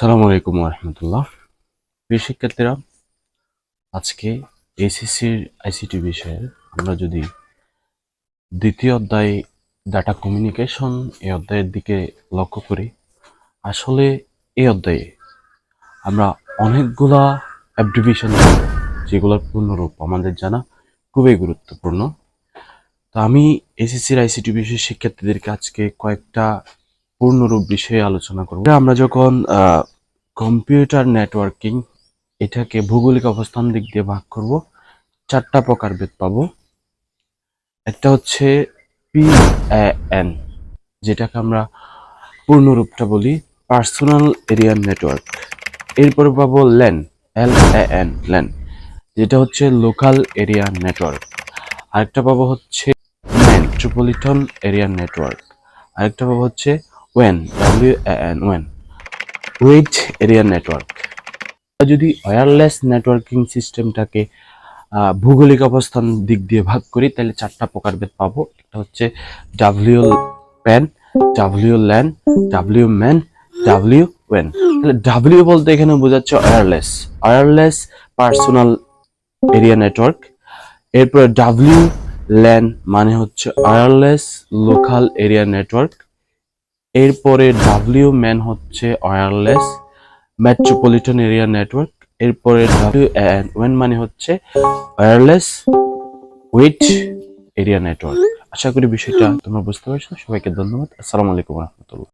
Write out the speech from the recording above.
আসসালামু আলাইকুম রহমতুল্লাহ। প্রিয় শিক্ষার্থীরা, আজকে এসএসসির আইসিটি বিষয়ে আমরা যদি দ্বিতীয় অধ্যায় ডাটা কমিউনিকেশন এই অধ্যায়ের দিকে লক্ষ্য করি, আসলে এই অধ্যায়ে আমরা অনেকগুলা অ্যাব্রিভিশন যেগুলোর পূর্ণরূপ আমাদের জানা খুবই গুরুত্বপূর্ণ। তো আমি এসএসসির আইসিটি বিষয়ের শিক্ষার্থীদেরকে আজকে কয়েকটা পূর্ণরূপ বিষয়ে আলোচনা করব। আমরা যখন কম্পিউটার নেটওয়ার্কিং এটাকে ভৌগোলিক অবস্থান দিক দিয়ে ভাগ করব, চারটা প্রকারভেদ পাবো। একটা হচ্ছে পি এন যেটাকে আমরা পূর্ণরূপটা বলি পার্সোনাল এরিয়া নেটওয়ার্ক এরপরে পাবো ল্যান এল এন ল্যান যেটা হচ্ছে লোকাল এরিয়া নেটওয়ার্ক আরেকটা পাবো হচ্ছে মেট্রোপলিটন এরিয়া নেটওয়ার্ক আরেকটা পাবো হচ্ছে ওয়েন W N when wait area network যদি ওয়্যারলেস নেটওয়ার্কিং সিস্টেমটাকে ভৌগোলিক অবস্থান দিক দিয়ে ভাগ করি, তাহলে চারটা প্রকারভেদ পাবো। একটা হচ্ছে W PAN W LAN W MAN W when তাহলে ডাব্লিউ বলতে এখানে বোঝাচ্ছে wireless wireless personal area network এরপরে ডাব্লিউ ল্যান মানে হচ্ছে ওয়্যারলেস লোকাল এরিয়া নেটওয়ার্ক এরপরে ডাব্লিউ ম্যান হচ্ছে ওয়ারলেস মেট্রোপলিটন এরিয়া নেটওয়ার্ক এরপরে ডাব্লিউ ওয়েন মানে হচ্ছে ওয়ারলেস উইথ এরিয়া নেটওয়ার্ক আশা করি বিষয়টা তোমরা বুঝতে পারছ। সবাইকে ধন্যবাদ। আসসালামু আলাইকুম রহমতুল্লাহ।